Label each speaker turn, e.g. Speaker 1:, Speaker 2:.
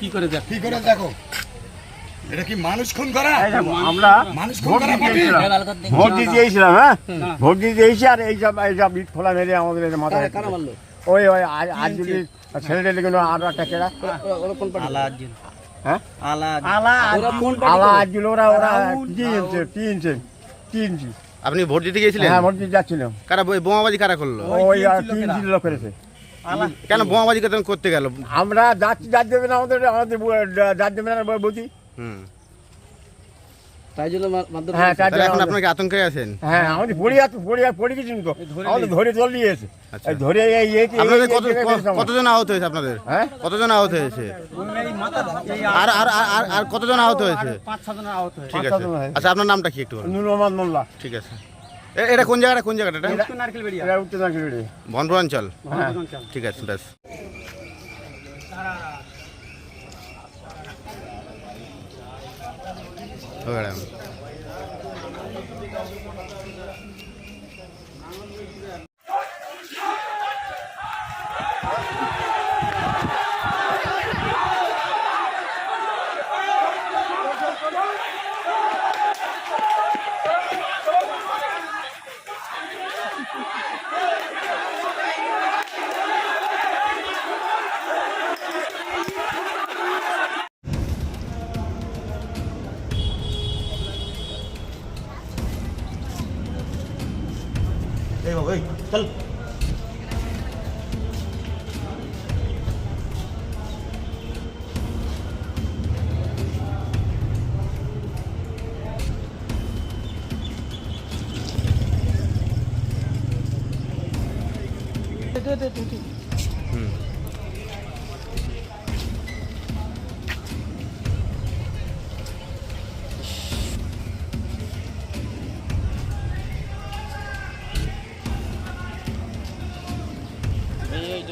Speaker 1: কি করে দেখ?
Speaker 2: কি করে দেখো? এটা কি মানুষ খুন করা?
Speaker 3: আমরা
Speaker 2: মানুষ খুন
Speaker 3: ভোট
Speaker 2: করা
Speaker 3: দিতে
Speaker 2: পাপি?
Speaker 3: ভোট দিতে এসেছিলাম হ্যাঁ? ভোট দিতে এসে আর এইসব এইসব ইট খোলা মেরে আমাদের মাথায় ওই ওই যদি আরও একটা
Speaker 4: আলাউদ্দিন
Speaker 3: হ্যাঁ?
Speaker 4: আলা
Speaker 1: ওরা
Speaker 3: আলা ওরা ওরা কি ইঞ্চি তিন ইঞ্চি তিন ইঞ্চি
Speaker 5: আপনি ভোট দিতে গিয়েছিলেন?
Speaker 3: হ্যাঁ ভোট দিতে যাচ্ছিলাম।
Speaker 5: কারা বোমাবাজি কারা করল?
Speaker 3: ওই আর তিন লোক করেছে
Speaker 5: কেন বোমাবাজি করতে গেল?
Speaker 3: আমরা যাচ্ছি যার দেবে না আমাদের আমাদের যার দেবে না বুঝি
Speaker 5: হুম।
Speaker 1: তাই জন্য
Speaker 3: হ্যাঁ তার
Speaker 5: তাহলে
Speaker 3: জন্য
Speaker 5: এখন আপনাকে আতঙ্কে আছেন?
Speaker 3: হ্যাঁ আমাদের পড়ে যাচ্ছে পড়ে পড়ে গেছি তো। আমাদের ধরে চল দিয়েছে। ধরে এই এই- এই-
Speaker 5: আপনাদের কত কতজন আহত হয়েছে আপনাদের?
Speaker 3: হ্যাঁ?
Speaker 5: কতজন আহত হয়েছে? আর আর আর- আর আর কতজন আহত হয়েছে? ঠিক আছে।
Speaker 3: হয়েছে।
Speaker 5: আচ্ছা আপনার নামটা কি একটু
Speaker 3: নুর মোহাম্মদ মোল্লা।
Speaker 5: ঠিক আছে। এটা কোন জায়গাটা কোন জায়গাটা এটা?
Speaker 3: উত্তর
Speaker 5: অঞ্চল।
Speaker 3: হ্যাঁ
Speaker 5: ঠিক আছে വേണം বেশ ও